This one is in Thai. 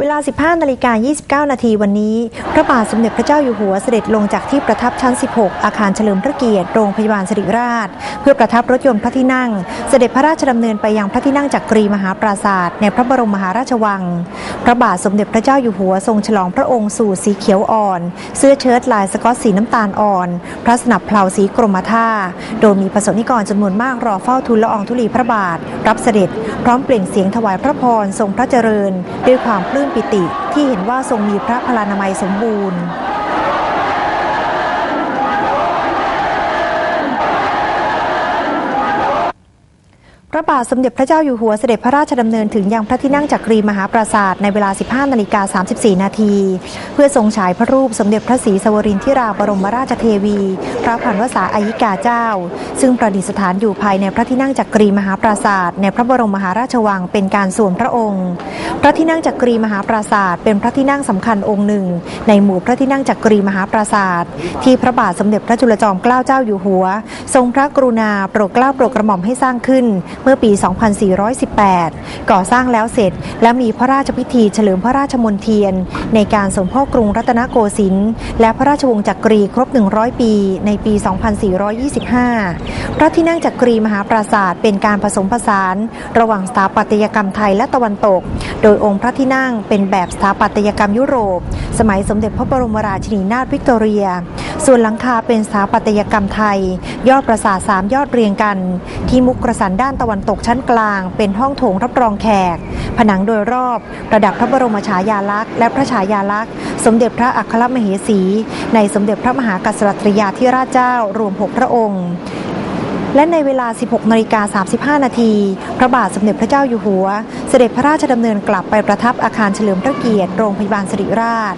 เวลา 15 นาฬิกา 29 นาทีวันนี้ พระบาทสมเด็จพระเจ้าอยู่หัวเสด็จลงจากที่ประทับชั้น 16 อาคารเฉลิมพระเกียรติ โรงพยาบาลสิริราช เพื่อประทับรถยนต์พระที่นั่ง เสด็จพระราชดำเนินไปยังพระที่นั่งจักรีมหาปราศาสตร์ในพระบรมมหาราชวัง พระบาทสมเด็จพระเจ้าอยู่หัวทรงฉลองพระองค์สู่สีเขียวอ่อน เสื้อเชิ้ตลายสก๊อตสีน้ำตาลอ่อน พระสนับเพลาสีกรมท่า โดยมีประสนิกรจำนวนมากรอเฝ้าทูลละอองธุลีพระบาท รับเสด็จพร้อมเปล่งเสียงถวายพระพรทรงพระเจริญ ด้วยความปลื้มปิติที่เห็นว่าทรงมีพระพลานามัยสมบูรณ์ ระบาทสมเด็จพระเจ้าอยู่หัวเสด็จพระราชดำเนินถึงยังพระที่นั่งจักรีมหาปราศาสตร์ในเวลา 15 นาฬิกา 34 นาที เพื่อทรงฉายพระรูปสมเด็จพระศรีสวรินทิราบรมราชเทวี พระพันวษาอายิกาเจ้า ซึ่งประดิษฐานอยู่ภายในพระที่นั่งจักรีมหาปราศาสตร์ในพระบรมมหาราชวังเป็นการส่วนพระองค์ พระที่นั่งจักรีมหาปราศาสตร์เป็นพระที่นั่งสำคัญองค์หนึ่ง ในหมู่พระที่นั่งจักรีมหาปราศาสตร์ที่พระบาทสมเด็จพระจุลจอมเกล้าเจ้าอยู่หัว ทรงพระกรุณาโปรดเกล้าโปรดกระหม่อมให้สร้างขึ้นเมื่อปี 2418 ก่อสร้างแล้วเสร็จ และมีพระราชพิธีเฉลิมพระราชมนเทียน ในการสมโภชกรุงรัตนโกสินทร์และพระราชวงศ์จักรีครบ 100 ปี ในปี 2425 พระที่นั่งจักรีมหาปราศาสตร์เป็นการผสมผสาน ระหว่างสถาปัตยกรรมไทยและตะวันตก โดยองค์พระที่นั่งเป็นแบบสถาปัตยกรรมยุโรป สมัยสมเด็จพระบรมราชินีนาถวิกตอเรีย ส่วนหลังคาเป็นสถาปัตยกรรมไทย ยอดปราสาทสามยอดเรียงกัน ที่มุกกระสันด้านตะวันตกชั้นกลาง เป็นห้องโถงรับรองแขก ผนังโดยรอบ ประดับพระบรมฉายาลักษณ์และพระฉายาลักษณ์ สมเด็จพระอัครมเหสี ในสมเด็จพระมหากษัตริยาธิราชเจ้ารวม 6 พระองค์และในเวลา 16นาฬิกา35 นาที พระบาทสมเด็จพระเจ้าอยู่หัว เสด็จพระราชดำเนินกลับไปประทับอาคารเฉลิมพระเกียรติ โรงพยาบาลสิริราช